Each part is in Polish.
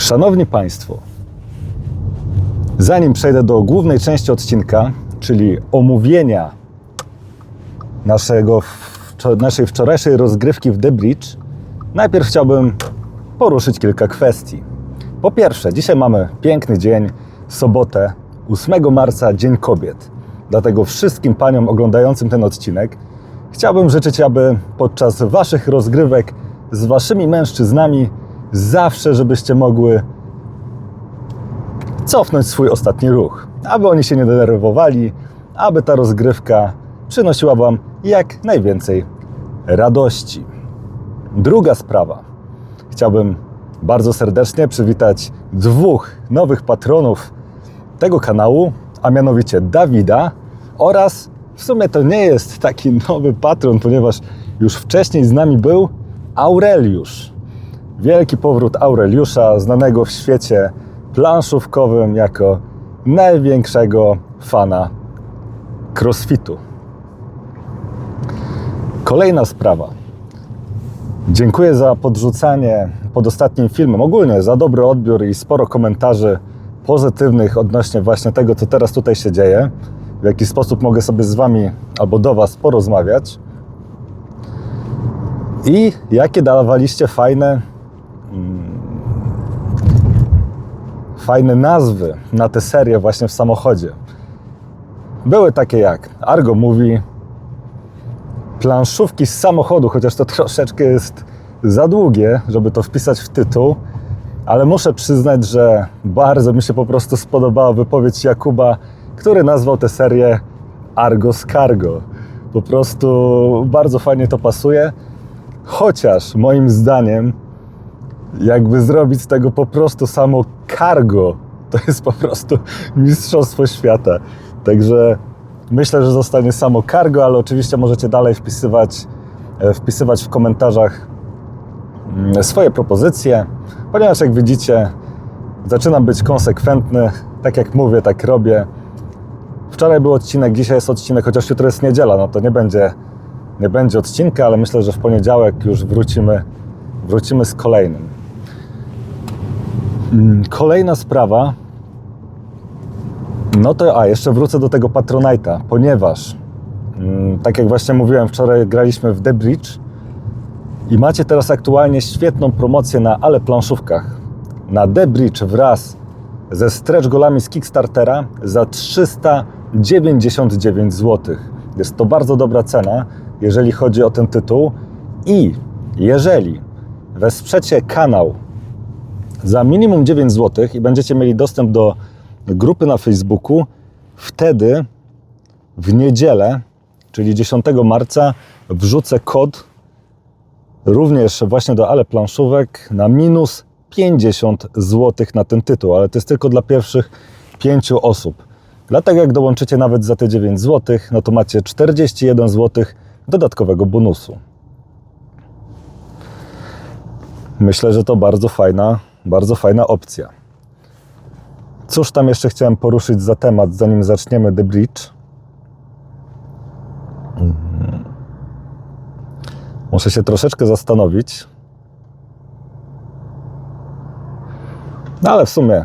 Szanowni Państwo, zanim przejdę do głównej części odcinka, czyli omówienia naszego, naszej wczorajszej rozgrywki w The Bridge, najpierw chciałbym poruszyć kilka kwestii. Po pierwsze, dzisiaj mamy piękny dzień, sobotę, 8 marca, Dzień Kobiet. Dlatego wszystkim paniom oglądającym ten odcinek chciałbym życzyć, aby podczas waszych rozgrywek z waszymi mężczyznami zawsze, żebyście mogły cofnąć swój ostatni ruch, aby oni się nie denerwowali, aby ta rozgrywka przynosiła Wam jak najwięcej radości. Druga sprawa. Chciałbym bardzo serdecznie przywitać dwóch nowych patronów tego kanału, a mianowicie Dawida oraz w sumie to nie jest taki nowy patron, ponieważ już wcześniej z nami był Aureliusz. Wielki powrót Aureliusza, znanego w świecie planszówkowym jako największego fana crossfitu. Kolejna sprawa. Dziękuję za podrzucanie pod ostatnim filmem, ogólnie za dobry odbiór i sporo komentarzy pozytywnych odnośnie właśnie tego, co teraz tutaj się dzieje, w jaki sposób mogę sobie z Wami albo do Was porozmawiać. I jakie dawaliście fajne fajne nazwy na tę serię właśnie w samochodzie. Były takie jak Argo Movie, planszówki z samochodu, chociaż to troszeczkę jest za długie, żeby to wpisać w tytuł, ale muszę przyznać, że bardzo mi się po prostu spodobała wypowiedź Jakuba, który nazwał tę serię Argo z Cargo. Po prostu bardzo fajnie to pasuje, chociaż moim zdaniem jakby zrobić z tego po prostu samo cargo, to jest po prostu mistrzostwo świata. Także myślę, że zostanie samo cargo, ale oczywiście możecie dalej wpisywać, e, wpisywać w komentarzach mm, swoje propozycje, ponieważ jak widzicie, zaczynam być konsekwentny. Tak jak mówię, tak robię. Wczoraj był odcinek, dzisiaj jest odcinek, chociaż jutro jest niedziela, no to nie będzie, nie będzie odcinka, ale myślę, że w poniedziałek już wrócimy, wrócimy z kolejnym. Mm, Kolejna sprawa. No to, a jeszcze wrócę do tego Patronite'a, ponieważ, mm, tak jak właśnie mówiłem, wczoraj graliśmy w The Bridge i macie teraz aktualnie świetną promocję na ale planszówkach. Na The Bridge wraz ze stretch golami z Kickstartera za 399 zł. Jest to bardzo dobra cena, jeżeli chodzi o ten tytuł. I jeżeli wesprzecie kanał za minimum 9 zł i będziecie mieli dostęp do grupy na Facebooku, wtedy w niedzielę, czyli 10 marca, wrzucę kod również właśnie do Ale Planszówek na minus 50 zł na ten tytuł, ale to jest tylko dla pierwszych 5 osób. Dlatego jak dołączycie nawet za te 9 zł, no to macie 41 zł dodatkowego bonusu. Myślę, że to bardzo fajna, bardzo fajna opcja. Cóż tam jeszcze chciałem poruszyć za temat, zanim zaczniemy The Bridge? Mhm. Muszę się troszeczkę zastanowić. No ale w sumie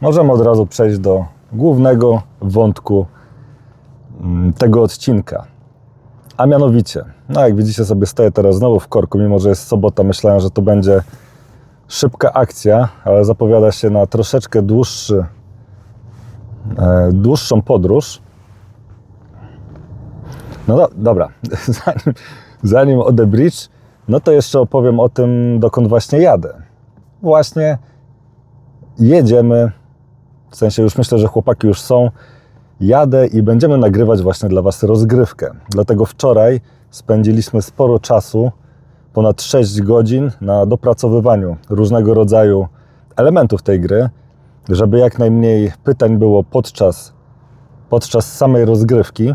możemy od razu przejść do głównego wątku mm, tego odcinka. A mianowicie, no jak widzicie sobie stoję teraz znowu w korku, mimo że jest sobota, myślałem, że to będzie szybka akcja, ale zapowiada się na troszeczkę dłuższy, e, dłuższą podróż. No do, dobra, zanim, zanim no to jeszcze opowiem o tym, dokąd właśnie jadę. Właśnie jedziemy, w sensie już myślę, że chłopaki już są, jadę i będziemy nagrywać właśnie dla Was rozgrywkę. Dlatego wczoraj spędziliśmy sporo czasu, ponad 6 godzin na dopracowywaniu różnego rodzaju elementów tej gry, żeby jak najmniej pytań było podczas, podczas samej rozgrywki.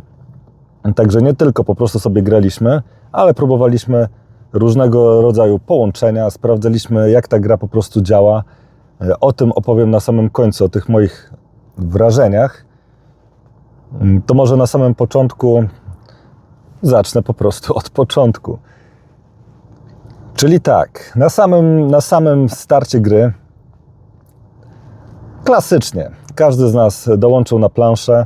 Także nie tylko po prostu sobie graliśmy, ale próbowaliśmy różnego rodzaju połączenia, sprawdzaliśmy jak ta gra po prostu działa. E, O tym opowiem na samym końcu, o tych moich wrażeniach. Mm, To może na samym początku zacznę po prostu od początku. Czyli tak, na samym, na samym starcie gry Klasycznie. Każdy z nas dołączył na planszę,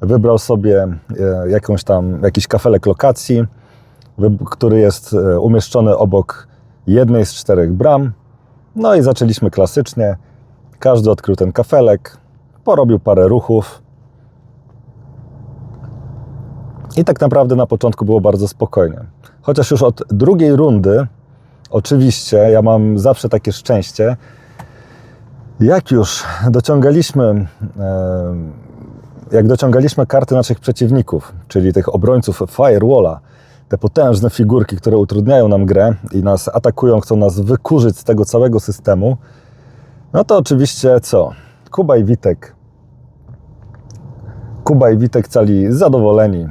wybrał sobie e, jakąś tam, jakiś kafelek lokacji, który jest e, umieszczony obok jednej z czterech bram. No i zaczęliśmy klasycznie. Każdy odkrył ten kafelek, porobił parę ruchów. I tak naprawdę na początku było bardzo spokojnie. Chociaż już od drugiej rundy, oczywiście, ja mam zawsze takie szczęście, jak już dociągaliśmy, jak dociągaliśmy karty naszych przeciwników, czyli tych obrońców Firewalla, te potężne figurki, które utrudniają nam grę i nas atakują, chcą nas wykurzyć z tego całego systemu, no to oczywiście co? Kuba i Witek. Kuba i Witek cali zadowoleni,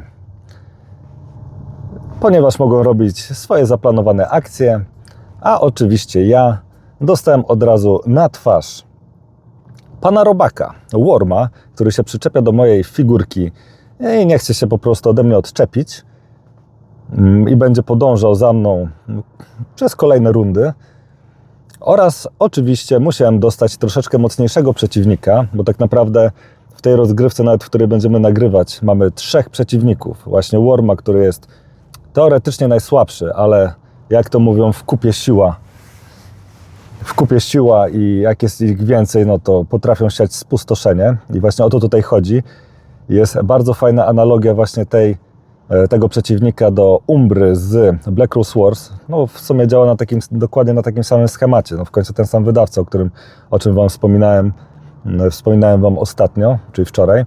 ponieważ mogą robić swoje zaplanowane akcje, a oczywiście ja dostałem od razu na twarz pana Robaka, Worma, który się przyczepia do mojej figurki i nie chce się po prostu ode mnie odczepić mm, i będzie podążał za mną przez kolejne rundy. Oraz oczywiście musiałem dostać troszeczkę mocniejszego przeciwnika, bo tak naprawdę w tej rozgrywce, nawet w której będziemy nagrywać, mamy trzech przeciwników. Właśnie Worma, który jest teoretycznie najsłabszy, ale jak to mówią, w kupie siła. W kupie siła i jak jest ich więcej, no to potrafią siać spustoszenie. I właśnie o to tutaj chodzi. Jest bardzo fajna analogia właśnie tej, e, tego przeciwnika do Umbry z Black Rose Wars. No w sumie działa na takim, dokładnie na takim samym schemacie. No w końcu ten sam wydawca, o, którym, o czym Wam wspominałem, mm, wspominałem Wam ostatnio, czyli wczoraj.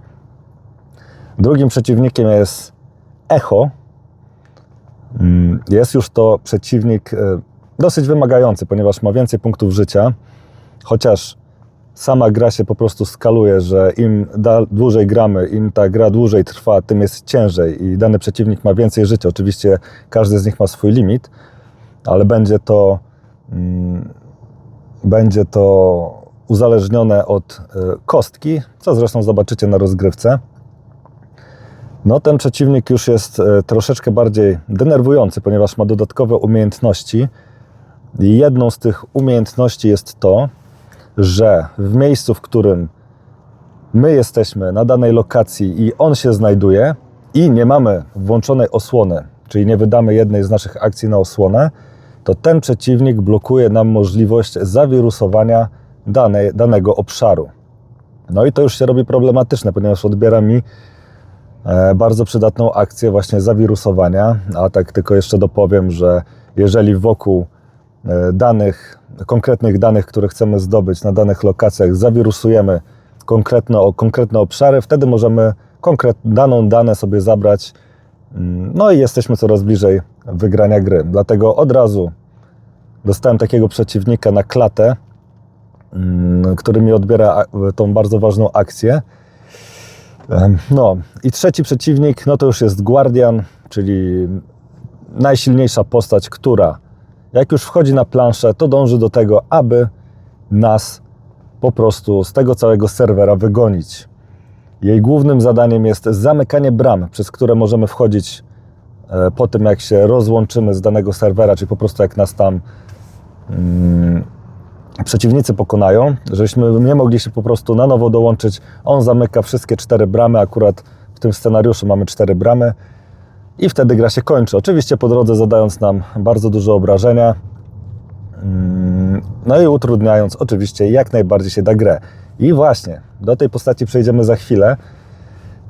Drugim przeciwnikiem jest Echo, Jest już to przeciwnik e, dosyć wymagający, ponieważ ma więcej punktów życia, chociaż sama gra się po prostu skaluje, że im dłużej gramy, im ta gra dłużej trwa, tym jest ciężej i dany przeciwnik ma więcej życia. Oczywiście każdy z nich ma swój limit, ale będzie to, mm, będzie to uzależnione od e, kostki, co zresztą zobaczycie na rozgrywce. No, ten przeciwnik już jest e, troszeczkę bardziej denerwujący, ponieważ ma dodatkowe umiejętności. Jedną z tych umiejętności jest to, że w miejscu, w którym my jesteśmy na danej lokacji i on się znajduje i nie mamy włączonej osłony, czyli nie wydamy jednej z naszych akcji na osłonę, to ten przeciwnik blokuje nam możliwość zawirusowania danej, danego obszaru. No i to już się robi problematyczne, ponieważ odbiera mi bardzo przydatną akcję właśnie zawirusowania. A tak tylko jeszcze dopowiem, że jeżeli wokół e, danych, konkretnych danych, które chcemy zdobyć na danych lokacjach, zawirusujemy konkretne, konkretne obszary, wtedy możemy konkret, daną dane sobie zabrać. mm, No i jesteśmy coraz bliżej wygrania gry. Dlatego od razu dostałem takiego przeciwnika na klatę, mm, który mi odbiera tą bardzo ważną akcję. No i trzeci przeciwnik, no to już jest Guardian, czyli najsilniejsza postać, która jak już wchodzi na planszę, to dąży do tego, aby nas po prostu z tego całego serwera wygonić. Jej głównym zadaniem jest zamykanie bram, przez które możemy wchodzić e, po tym, jak się rozłączymy z danego serwera, czyli po prostu jak nas tam mm, przeciwnicy pokonają, żebyśmy nie mogli się po prostu na nowo dołączyć. On zamyka wszystkie cztery bramy, akurat w tym scenariuszu mamy cztery bramy i wtedy gra się kończy. Oczywiście po drodze zadając nam bardzo duże obrażenia, mm, no i utrudniając oczywiście jak najbardziej się da grę. I właśnie, do tej postaci przejdziemy za chwilę,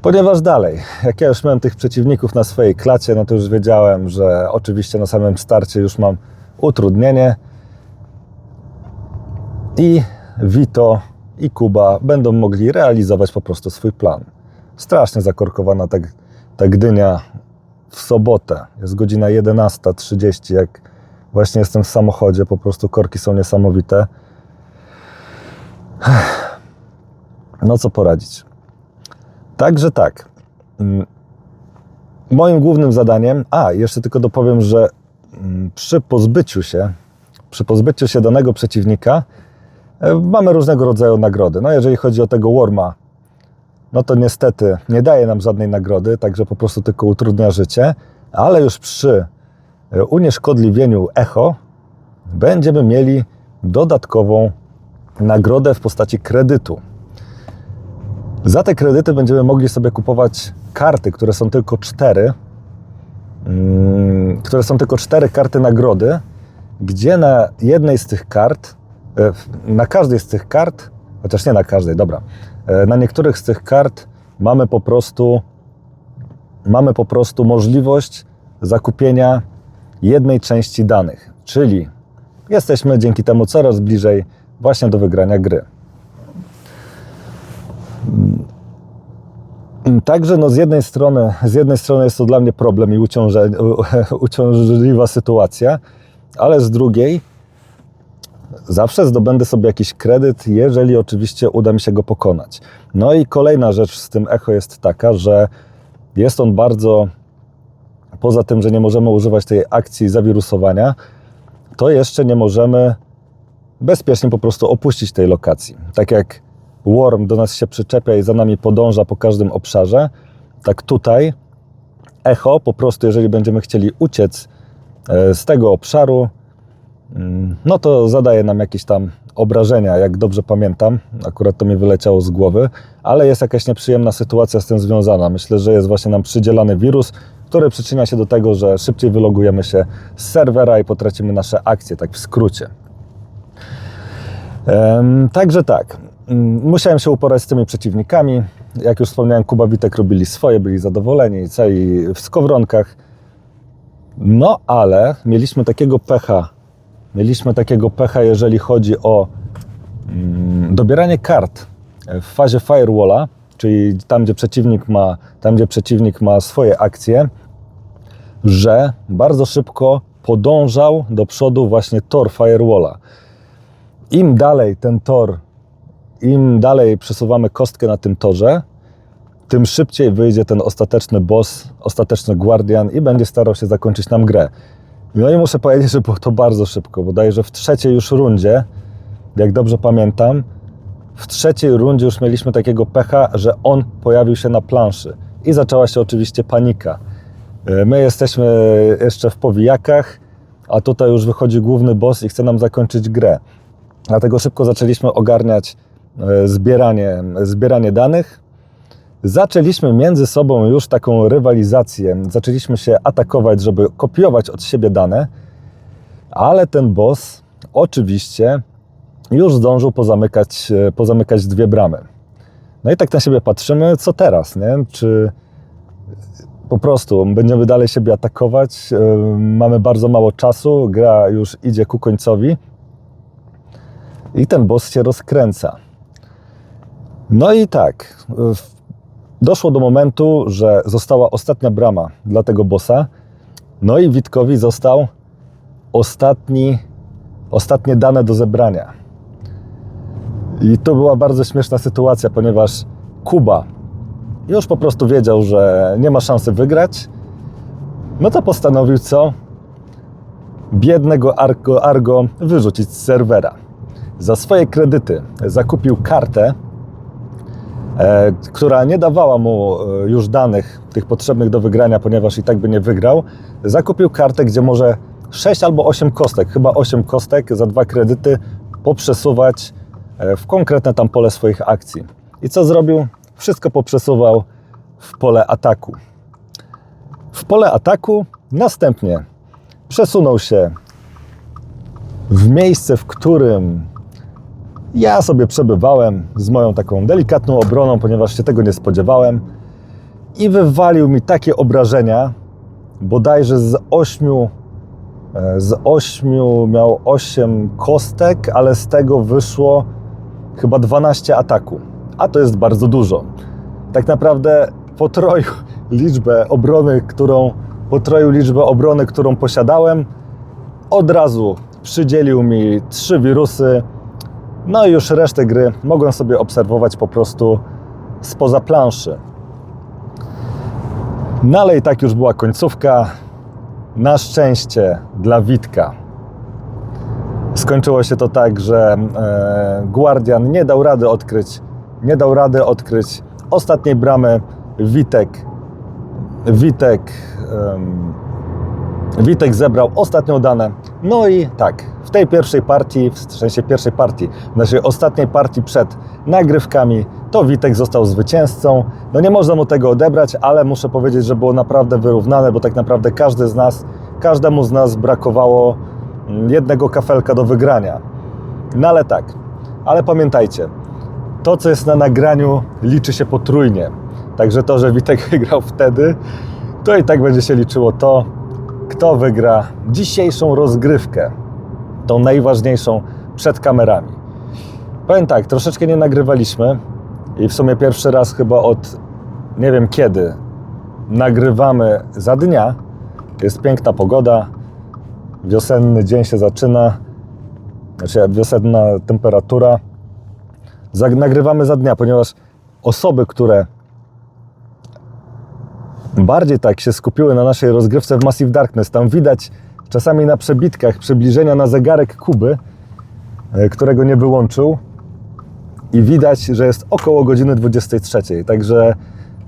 ponieważ dalej, jak ja już miałem tych przeciwników na swojej klacie, no to już wiedziałem, że oczywiście na samym starcie już mam utrudnienie, i Vito i Kuba będą mogli realizować po prostu swój plan. Strasznie zakorkowana ta, ta Gdynia w sobotę. Jest godzina 11.30, jak właśnie jestem w samochodzie, po prostu korki są niesamowite. No co poradzić. Także tak. Mm, Moim głównym zadaniem, a jeszcze tylko dopowiem, że mm, przy pozbyciu się, przy pozbyciu się danego przeciwnika, Mamy różnego rodzaju nagrody. No jeżeli chodzi o tego Worma, no to niestety nie daje nam żadnej nagrody, także po prostu tylko utrudnia życie, ale już przy e, unieszkodliwieniu echo będziemy mieli dodatkową nagrodę w postaci kredytu. Za te kredyty będziemy mogli sobie kupować karty, które są tylko cztery, mm, które są tylko cztery karty nagrody, gdzie na jednej z tych kart, na każdej z tych kart, chociaż nie na każdej, dobra, e, na niektórych z tych kart mamy po prostu mamy po prostu możliwość zakupienia jednej części danych, czyli jesteśmy dzięki temu coraz bliżej właśnie do wygrania gry. Także no z jednej strony, z jednej strony jest to dla mnie problem i uciążliwa sytuacja, ale z drugiej zawsze zdobędę sobie jakiś kredyt, jeżeli oczywiście uda mi się go pokonać. No i kolejna rzecz z tym echo jest taka, że jest on bardzo, poza tym, że nie możemy używać tej akcji zawirusowania, to jeszcze nie możemy bezpiecznie po prostu opuścić tej lokacji. Tak jak Worm do nas się przyczepia i za nami podąża po każdym obszarze, tak tutaj echo po prostu, jeżeli będziemy chcieli uciec e, z tego obszaru, no to zadaje nam jakieś tam obrażenia, jak dobrze pamiętam. Akurat to mi wyleciało z głowy, ale jest jakaś nieprzyjemna sytuacja z tym związana. Myślę, że jest właśnie nam przydzielany wirus, który przyczynia się do tego, że szybciej wylogujemy się z serwera i potracimy nasze akcje, tak w skrócie. Także tak, mm, musiałem się uporać z tymi przeciwnikami. Jak już wspomniałem, Kuba Witek robili swoje, byli zadowoleni, cali w skowronkach. No ale mieliśmy takiego pecha, mieliśmy takiego pecha, jeżeli chodzi o mm, dobieranie kart w fazie firewalla, czyli tam gdzie przeciwnik ma, tam gdzie przeciwnik ma swoje akcje, że bardzo szybko podążał do przodu właśnie tor firewalla. Im dalej ten tor, im dalej przesuwamy kostkę na tym torze, tym szybciej wyjdzie ten ostateczny boss, ostateczny guardian i będzie starał się zakończyć nam grę. No i muszę powiedzieć, że było to bardzo szybko, bodajże w trzeciej już rundzie, jak dobrze pamiętam, w trzeciej rundzie już mieliśmy takiego pecha, że on pojawił się na planszy i zaczęła się oczywiście panika. E, My jesteśmy jeszcze w powijakach, a tutaj już wychodzi główny boss i chce nam zakończyć grę. Dlatego szybko zaczęliśmy ogarniać e, zbieranie, zbieranie danych. Zaczęliśmy między sobą już taką rywalizację. Zaczęliśmy się atakować, żeby kopiować od siebie dane, ale ten boss oczywiście już zdążył pozamykać, e, pozamykać dwie bramy. No i tak na siebie patrzymy, co teraz, nie? Czy po prostu będziemy dalej siebie atakować? E, Mamy bardzo mało czasu, gra już idzie ku końcowi i ten boss się rozkręca. No i tak, doszło do momentu, że została ostatnia brama dla tego bossa. No i Witkowi został ostatni, ostatnie dane do zebrania. I to była bardzo śmieszna sytuacja, ponieważ Kuba już po prostu wiedział, że nie ma szansy wygrać. No to postanowił co? Biednego Argo, Argo wyrzucić z serwera. Za swoje kredyty zakupił kartę, która nie dawała mu e, już danych tych potrzebnych do wygrania, ponieważ i tak by nie wygrał. Zakupił kartę, gdzie może 6 albo 8 kostek, chyba 8 kostek za dwa kredyty poprzesuwać e, w konkretne tam pole swoich akcji. I co zrobił? Wszystko poprzesuwał w pole ataku. W pole ataku następnie przesunął się w miejsce, w którym ja sobie przebywałem z moją taką delikatną obroną, ponieważ się tego nie spodziewałem i wywalił mi takie obrażenia, bodajże z ośmiu, e, z ośmiu miał 8 kostek, ale z tego wyszło chyba 12 ataku, a to jest bardzo dużo. Tak naprawdę potroił liczbę obrony, którą potroił liczbę obrony, którą posiadałem. Od razu przydzielił mi trzy wirusy, no i już resztę gry mogłem sobie obserwować po prostu spoza planszy. No ale i tak już była końcówka. Na szczęście dla Witka. Skończyło się to tak, że e, Guardian nie dał rady odkryć, nie dał rady odkryć ostatniej bramy. Witek, Witek Witek zebrał ostatnią dane. No i tak, w tej pierwszej partii, w sensie pierwszej partii, w naszej ostatniej partii przed nagrywkami, to Witek został zwycięzcą. No nie można mu tego odebrać, ale muszę powiedzieć, że było naprawdę wyrównane, bo tak naprawdę każdy z nas, każdemu z nas brakowało mm, jednego kafelka do wygrania. No ale tak, ale pamiętajcie, to co jest na nagraniu liczy się potrójnie. Także to, że Witek wygrał wtedy, to i tak będzie się liczyło to, kto wygra dzisiejszą rozgrywkę, tą najważniejszą przed kamerami. Powiem tak, troszeczkę nie nagrywaliśmy i w sumie pierwszy raz chyba od nie wiem kiedy nagrywamy za dnia. Jest piękna pogoda, wiosenny dzień się zaczyna, znaczy wiosenna temperatura. Nagrywamy za dnia, ponieważ osoby, które bardziej tak się skupiły na naszej rozgrywce w Massive Darkness. Tam widać czasami na przebitkach przybliżenia na zegarek Kuby, e, którego nie wyłączył. I widać, że jest około godziny 23. Także,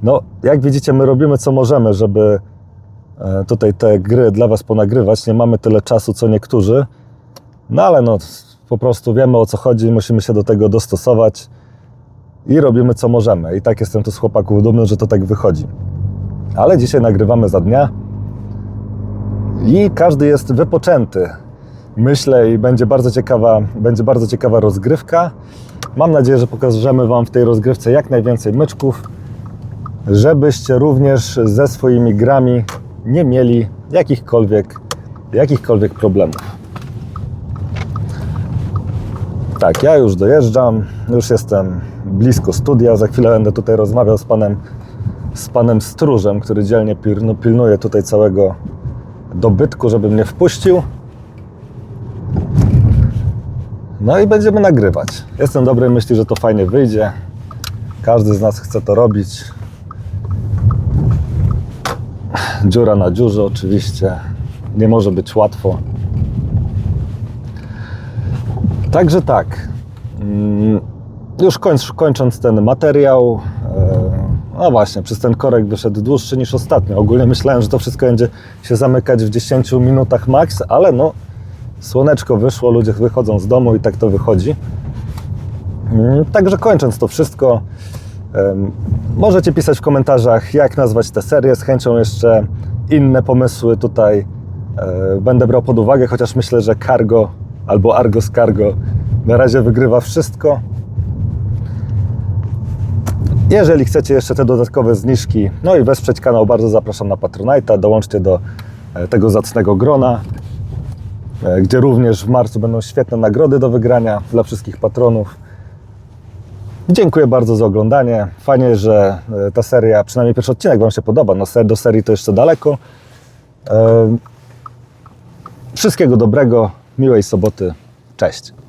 no, jak widzicie, my robimy co możemy, żeby e, tutaj te gry dla Was ponagrywać. Nie mamy tyle czasu, co niektórzy. No ale no, po prostu wiemy o co chodzi, musimy się do tego dostosować i robimy co możemy. I tak jestem tu z chłopaków dumny, że to tak wychodzi. Ale dzisiaj nagrywamy za dnia i każdy jest wypoczęty. Myślę i będzie bardzo ciekawa, będzie bardzo ciekawa rozgrywka. Mam nadzieję, że pokażemy Wam w tej rozgrywce jak najwięcej myczków, żebyście również ze swoimi grami nie mieli jakichkolwiek, jakichkolwiek problemów. Tak, ja już dojeżdżam, już jestem blisko studia. Za chwilę będę tutaj rozmawiał z panem, z panem Stróżem, który dzielnie pil- pilnuje tutaj całego dobytku, żeby mnie wpuścił. No i będziemy nagrywać. Jestem dobrej myśli, że to fajnie wyjdzie. Każdy z nas chce to robić. Dziura na dziurze oczywiście. Nie może być łatwo. Także tak. Mm, Już kończ, kończąc ten materiał, no właśnie, przez ten korek wyszedł dłuższy niż ostatnio. Ogólnie myślałem, że to wszystko będzie się zamykać w 10 minutach max, ale no, słoneczko wyszło, ludzie wychodzą z domu i tak to wychodzi. Mm, Także kończąc to wszystko, możecie pisać w komentarzach, jak nazwać tę serię. Z chęcią jeszcze inne pomysły tutaj e, będę brał pod uwagę, chociaż myślę, że Cargo albo Argos Cargo na razie wygrywa wszystko. Jeżeli chcecie jeszcze te dodatkowe zniżki, no i wesprzeć kanał, bardzo zapraszam na Patronite'a. Dołączcie do e, tego zacnego grona, e, gdzie również w marcu będą świetne nagrody do wygrania dla wszystkich patronów. Dziękuję bardzo za oglądanie. Fajnie, że e, ta seria, przynajmniej pierwszy odcinek Wam się podoba. No, do serii to jeszcze daleko. Wszystkiego dobrego, miłej soboty. Cześć.